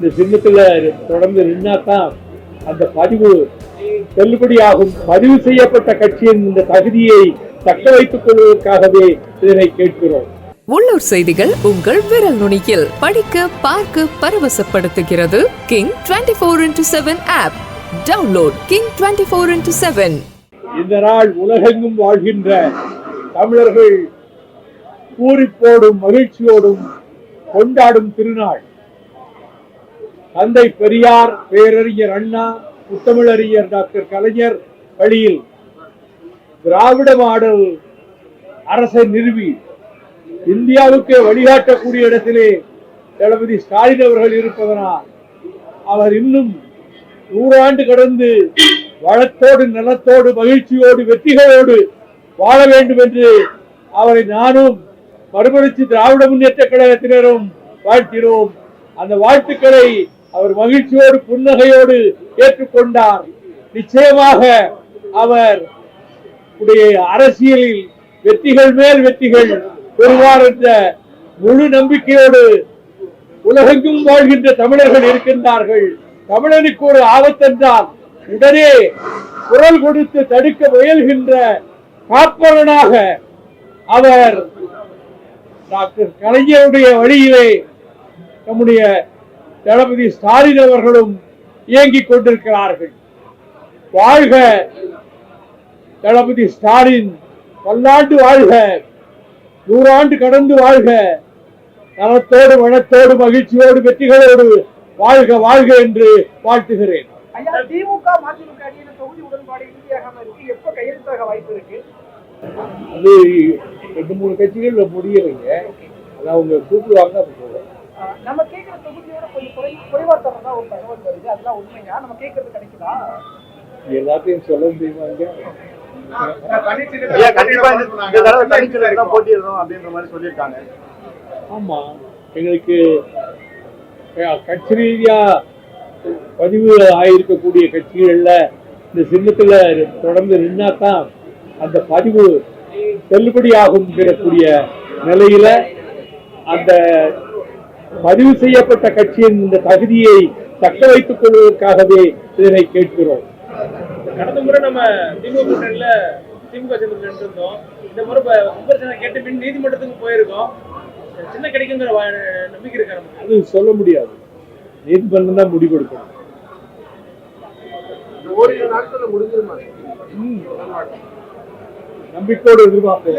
இந்த சின்னத்துல தொடர்ந்து நின்னாதான் அந்த பதிவு செல்லுபடியாகும். பதிவு செய்யப்பட்ட கட்சியின் இந்த தகுதியை தக்க வைத்துக் கொள்வதற்காகவே இதனை கேட்கிறோம். உள்ளூர் செய்திகள் உங்கள் விரல் நுனியில். படிக்க பார்க்க பரவசப்படுத்துகிறது. King twenty four into seven app download king twenty four into seven இந்த நாள் உலகெங்கும் வாழ்கின்ற தமிழர்கள் பூரிப்போடும் மகிழ்ச்சியோடும் கொண்டாடும் திருநாள். தந்தை பெரியார் பேரறிஞர் அண்ணா முத்தமிழறிஞர் டாக்டர் கலைஞர் வழியில் திராவிட மாடல் அரசை நிறுவி இந்தியாவுக்கு வழிகாட்டக்கூடிய இடத்திலே தளபதி ஸ்டாலின் அவர்கள் இருப்பதனால் அவர் இன்னும் நூறாண்டு கடந்து வளத்தோடு நலத்தோடு மகிழ்ச்சியோடு வெற்றிகளோடு வாழ வேண்டும் என்று அவரை நானும் மறுமலர்ச்சி திராவிட முன்னேற்ற கழகத்தினரும் வாழ்த்தினோம். அந்த வாழ்த்துக்களை அவர் மகிழ்ச்சியோடு புன்னகையோடு ஏற்றுக்கொண்டார். நிச்சயமாக அவர் உடைய அரசியலில் வெற்றிகள் மேல் வெற்றிகள் பெறுவார் என்ற முழு நம்பிக்கையோடு உலகெங்கும் வாழ்கின்ற தமிழர்கள் இருக்கின்றார்கள். தமிழனுக்கு ஒரு ஆபத்தென்றால் உடனே குரல் கொடுத்து தடுக்க முயல்கின்ற காப்பவனாக அவர் டாக்டர் கலைஞருடைய வழியிலே நம்முடைய தளபதி ஸ்டாலின் அவர்களும் இயங்கிக் கொண்டிருக்கிறார்கள். வாழ்க தளபதி ஸ்டாலின். பல்லாண்டு வாழ்க. நூறாண்டு கடந்து வாழ்க. நலத்தோடு வளத்தோடு மகிழ்ச்சியோடு வெற்றிகளோடு வாழ்க வாழ்க என்று வாழ்த்துகிறேன். அது ரெண்டு மூணு கட்சிகள்ல முடியலைங்க. அது அவங்க கூப்பிடுவாங்க நம்ம கேட்கிற தொகுதியோட கொஞ்சம் குறை குறைவா தரதா ஒரு தகவல் வருது. அதெல்லாம் உண்மையா நம்ம கேட்கறது கிடைக்குதா எல்லாத்தையும் சொல்ல சொல்லியிருக்காங்க. ஆமா. எங்களுக்கு கட்சி ரீதியா பதிவு ஆயிருக்கக்கூடிய கட்சிகள்ல இந்த சின்னத்துல தொடர்ந்து நின்னாதான் அந்த பதிவு செல்லுபடியாகும் கூடிய நிலையில அந்த பதிவு செய்யப்பட்ட கட்சியின் இந்த தகுதியை தக்க வைத்துக் கொள்வதற்காகவே இதனை கேட்கிறோம். கடந்த முறை நம்ம திமுக கூட்டணியில திமுக இந்த முறை விமர்சனம் கேட்டு பின் நீதிமன்றத்துக்கு போயிருக்கோம். சின்ன கிடைக்குங்கிற நம்பிக்கை இருக்கா அது சொல்ல முடியாது. நீதிமன்றம் தான் முடிவெடுக்கணும் ஓரிரு நாட்கள்ல முடிஞ்சிருமா. நம்பிக்கையோடு எதிர்பார்ப்போம்.